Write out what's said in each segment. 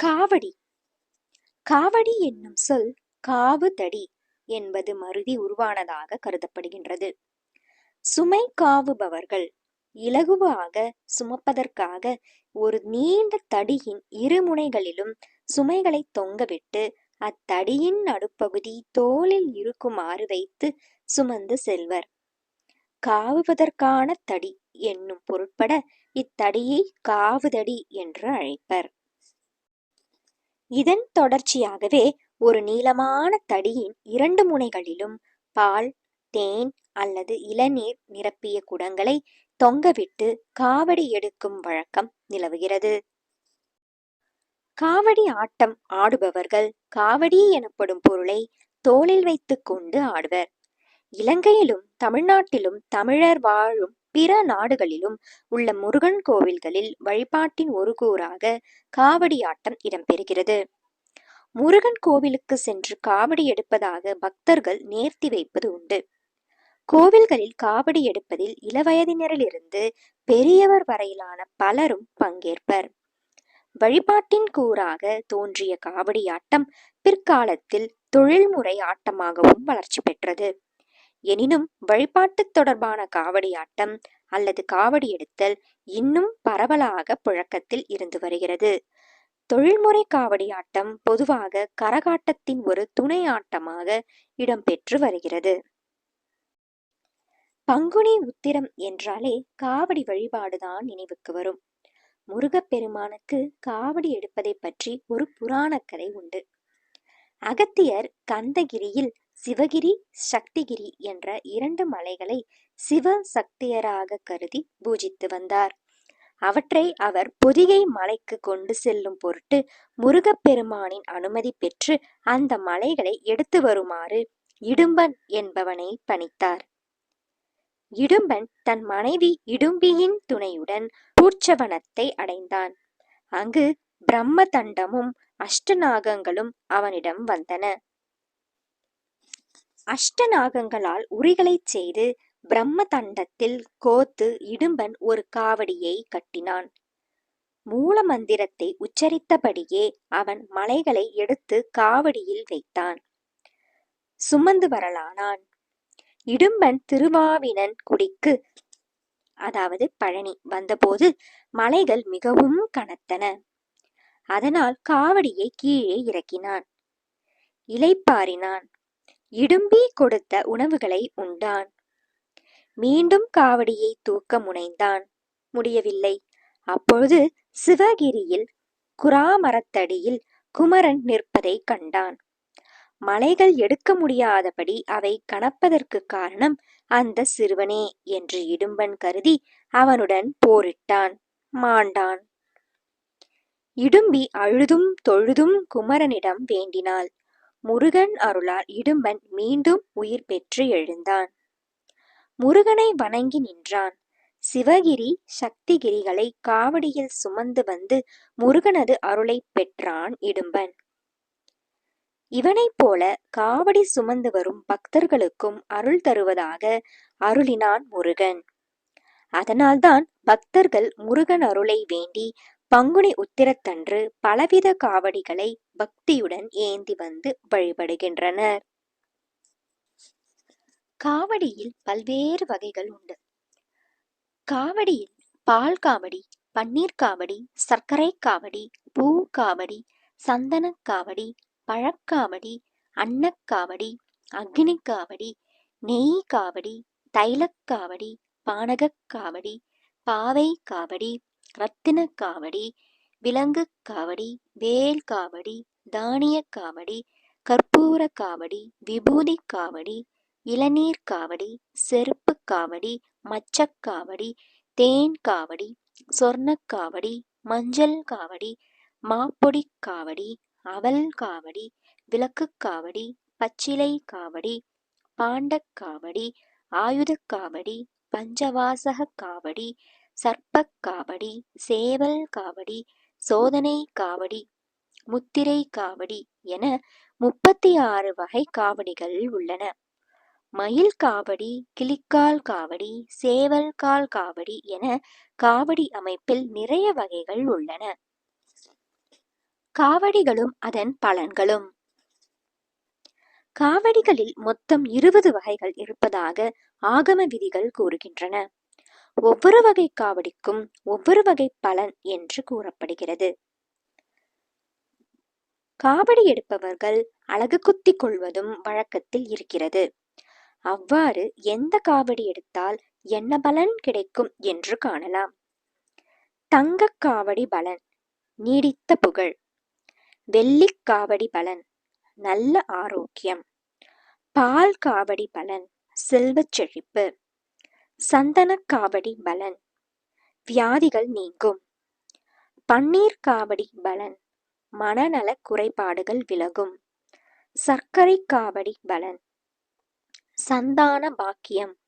காவடி. காவடி என்னும் சொல் காவு தடி என்பது மருதி உருவானதாக கருதப்படுகின்றது. சுமை காவுபவர்கள் இலகுவாக சுமப்பதற்காக ஒரு நீண்ட தடியின் இரு முனைகளிலும் சுமைகளை தொங்கவிட்டு அத்தடியின் நடுப்பகுதி தோளில் இருக்குமாறு வைத்து சுமந்து செல்வர். காவுவதற்கான தடி என்னும் பொருட்பட இத்தடியை காவுதடி என்று அழைப்பர். இதன் தொடர்ச்சியாகவே ஒரு நீளமான தடியின் இரண்டு முனைகளிலும் பால் தேன் அல்லது இளநீர் நிரப்பிய குடங்களை தொங்கவிட்டு காவடி எடுக்கும் வழக்கம் நிலவுகிறது. காவடி ஆட்டம் ஆடுபவர்கள் காவடி எனப்படும் பொருளை தோளில் வைத்துக் கொண்டு ஆடுவர். இலங்கையிலும் தமிழ்நாட்டிலும் தமிழர் வாழும் பிற நாடுகளிலும் உள்ள முருகன் கோவில்களில் வழிபாட்டின் ஒரு கூறாக காவடி ஆட்டம் இடம்பெறுகிறது. முருகன் கோவிலுக்கு சென்று காவடி எடுப்பதாக பக்தர்கள் நேர்த்தி வைப்பது உண்டு. கோவில்களில் காவடி எடுப்பதில் இளவயதினரிலிருந்து பெரியவர் வரையிலான பலரும் பங்கேற்பர். வழிபாட்டின் கூறாக தோன்றிய காவடி ஆட்டம் பிற்காலத்தில் தொழில்முறை ஆட்டமாகவும் வளர்ச்சி பெற்றது. எனினும் வழிபாட்டு தொடர்பான காவடி ஆட்டம் அல்லது காவடி எடுத்தல் இன்னும் பரவலாக புழக்கத்தில் இருந்து வருகிறது. தொழில்முறை காவடி ஆட்டம் பொதுவாக கரகாட்டத்தின் ஒரு துணை ஆட்டமாக இடம்பெற்று வருகிறது. பங்குனி உத்திரம் என்றாலே காவடி வழிபாடுதான் நினைவுக்கு வரும். முருகப்பெருமானுக்கு காவடி எடுப்பதை பற்றி ஒரு புராண கதை உண்டு. அகத்தியர் கந்தகிரியில் சிவகிரி சக்திகிரி என்ற இரண்டு மலைகளை சிவ சக்தியராக கருதி பூஜித்து வந்தார். அவற்றை அவர் பொதிகை மலைக்கு கொண்டு செல்லும் பொருட்டு முருகப்பெருமானின் அனுமதி பெற்று அந்த மலைகளை எடுத்து வருமாறு இடும்பன் என்பவனை பணித்தார். இடும்பன் தன் மனைவி இடும்பியின் துணையுடன் பூச்சவனத்தை அடைந்தான். அங்கு பிரம்ம தண்டமும் அஷ்டநாகங்களும் அவனிடம் வந்தன. அஷ்டநாகங்களால் உரிகளைச் செய்து பிரம்ம தண்டத்தில் கோத்து இடும்பன் ஒரு காவடியை கட்டினான். மூல மந்திரத்தை உச்சரித்தபடியே அவன் மலைகளை எடுத்து காவடியில் வைத்தான். சுமந்து வரலானான். இடும்பன் திருவாவினன் குடிக்கு அதாவது பழனி வந்தபோது மலைகள் மிகவும் கனத்தன. அதனால் காவடியை கீழே இறக்கினான். இலைப்பாரினான் இடும்பி கொடுத்த உணவுகளை உண்டான். மீண்டும் காவடியை தூக்க முனைந்தான். முடியவில்லை. அப்பொழுது சிவகிரியில் குராமரத்தடியில் குமரன் நிற்பதை கண்டான். மலைகள் எடுக்க முடியாதபடி அவை கணப்பதற்கு காரணம் அந்த சிறுவனே என்று இடும்பன் கருதி அவனுடன் போரிட்டான். மாண்டான். இடும்பி அழுதும் தொழுதும் குமரனிடம் வேண்டினாள். முருகன் அருளால் இடும்பன் மீண்டும் உயிர் பெற்று எழுந்தான். முருகனை வணங்கி நின்றான். சிவகிரி சக்திகிரிகளை காவடியில் சுமந்து வந்து முருகனது அருளை பெற்றான் இடும்பன். இவனைப் போல காவடி சுமந்து வரும் பக்தர்களுக்கும் அருள் தருவதாக அருளினான் முருகன். அதனால்தான் பக்தர்கள் முருகன் அருளை வேண்டி பங்குனி உத்திரத்தன்று பலவித காவடிகளை பக்தியுடன் ஏந்தி வந்து வழிபடுகின்றனர். காவடியில் பல்வேறு வகைகள் உண்டு. காவடியில் பால் காவடி பன்னீர் காவடி சர்க்கரை காவடி பூ காவடி சந்தன காவடி பழக்காவடி அன்னக்காவடி அக்னி காவடி நெய் காவடி தைலக்காவடி பானகக்காவடி பாவை காவடி ரத்தின காவடி விலங்கு காவடி வேல் காவடி தானிய காவடி கற்பூர காவடி விபூதி காவடி இளநீர் காவடி செருப்பு காவடி மச்சக்காவடி தேன் காவடி சொர்ணக்காவடி மஞ்சள் காவடி மாப்பொடி காவடி அவல் காவடி விளக்கு காவடி பச்சிலை காவடி பாண்டக்காவடி ஆயுதக்காவடி பஞ்சவாசக காவடி சர்ப்பக் காவடி சேவல் காவடி சோதனை காவடி முத்திரை காவடி என முப்பத்தி ஆறு வகை காவடிகள் உள்ளன. மயில் காவடி கிளிக்கால் காவடி சேவல் கால் காவடி என காவடி அமைப்பில் நிறைய வகைகள் உள்ளன. காவடிகளும் அதன் பலன்களும். காவடிகளில் மொத்தம் இருபது வகைகள் இருப்பதாக ஆகம விதிகள் கூறுகின்றன. ஒவ்வொரு வகை காவடிக்கும் ஒவ்வொரு வகை பலன் என்று கூறப்படுகிறது. காவடி எடுப்பவர்கள் அழகு குத்தி கொள்வதும் வழக்கத்தில் இருக்கிறது. அவ்வாறு எந்த காவடி எடுத்தால் என்ன பலன் கிடைக்கும் என்று காணலாம். தங்கக் காவடி பலன் நீடித்த புகழ். வெள்ளிக் காவடி பலன் நல்ல ஆரோக்கியம். பால் காவடி பலன் செல்வச் செழிப்பு. சந்தனக் காவடி பலன். வியாதிகள் நீங்கும். பன்னீர் காவடி பலன். மனநல குறைபாடுகள் விலகும். சர்க்கரை காவடி பலன். சந்தான பாக்கியம்.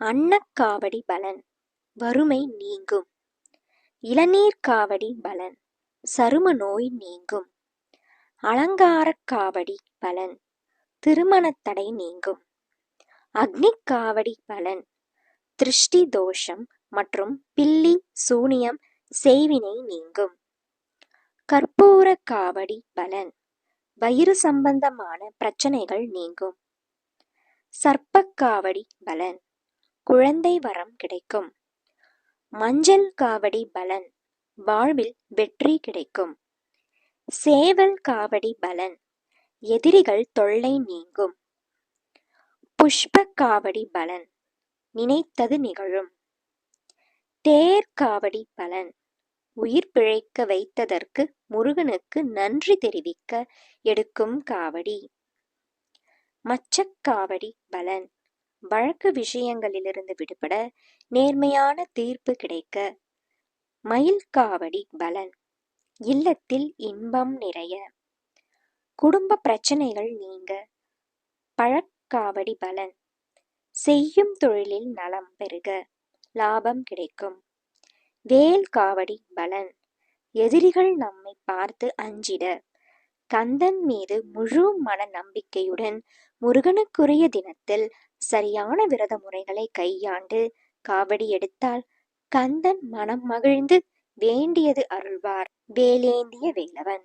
அன்னக்காவடி பலன். வறுமை நீங்கும். இளநீர் காவடி பலன். சரும நோய் நீங்கும். அலங்காரக் காவடி பலன். திருமணத்தடை நீங்கும். அக்னிக்காவடி பலன். திருஷ்டி தோஷம் மற்றும் பில்லி சூனியம் செய்வினை நீங்கும். கற்பூர காவடி பலன். வயிறு சம்பந்தமான பிரச்சனைகள் நீங்கும். சர்ப்பக்காவடி பலன். குழந்தை வரம் கிடைக்கும். மஞ்சள் காவடி பலன். வாழ்வில் வெற்றி கிடைக்கும். சேவல் காவடி பலன். எதிரிகள் தொல்லை நீங்கும். புஷ்ப காவடி பலன். நினைத்தது நிகழும். தேர் காவடி பலன். உயிர் பிழைக்க வைத்ததற்கு முருகனுக்கு நன்றி தெரிவிக்க எடுக்கும் காவடி. மச்சக்காவடி பலன். வழக்கு விஷயங்களிலிருந்து விடுபட நேர்மையான தீர்ப்பு கிடைக்க மயில் காவடி பலன். இல்லத்தில் இன்பம் நிறைய. குடும்ப பிரச்சனைகள் நீங்க. பழக்காவடி பலன். செய்யும் தொழிலில் நலம் பெருக லாபம் கிடைக்கும். வேல் காவடி பலன். எதிரிகள் நம்மை பார்த்து அஞ்சிட. கந்தன் மீது முழு மன நம்பிக்கையுடன் முருகனுக்குரிய தினத்தில் சரியான விரத முறைகளை கையாண்டு காவடி எடுத்தால் கந்தன் மனம் மகிழ்ந்து வேண்டியது அருள்வார். வேலேந்திய வேலவன்.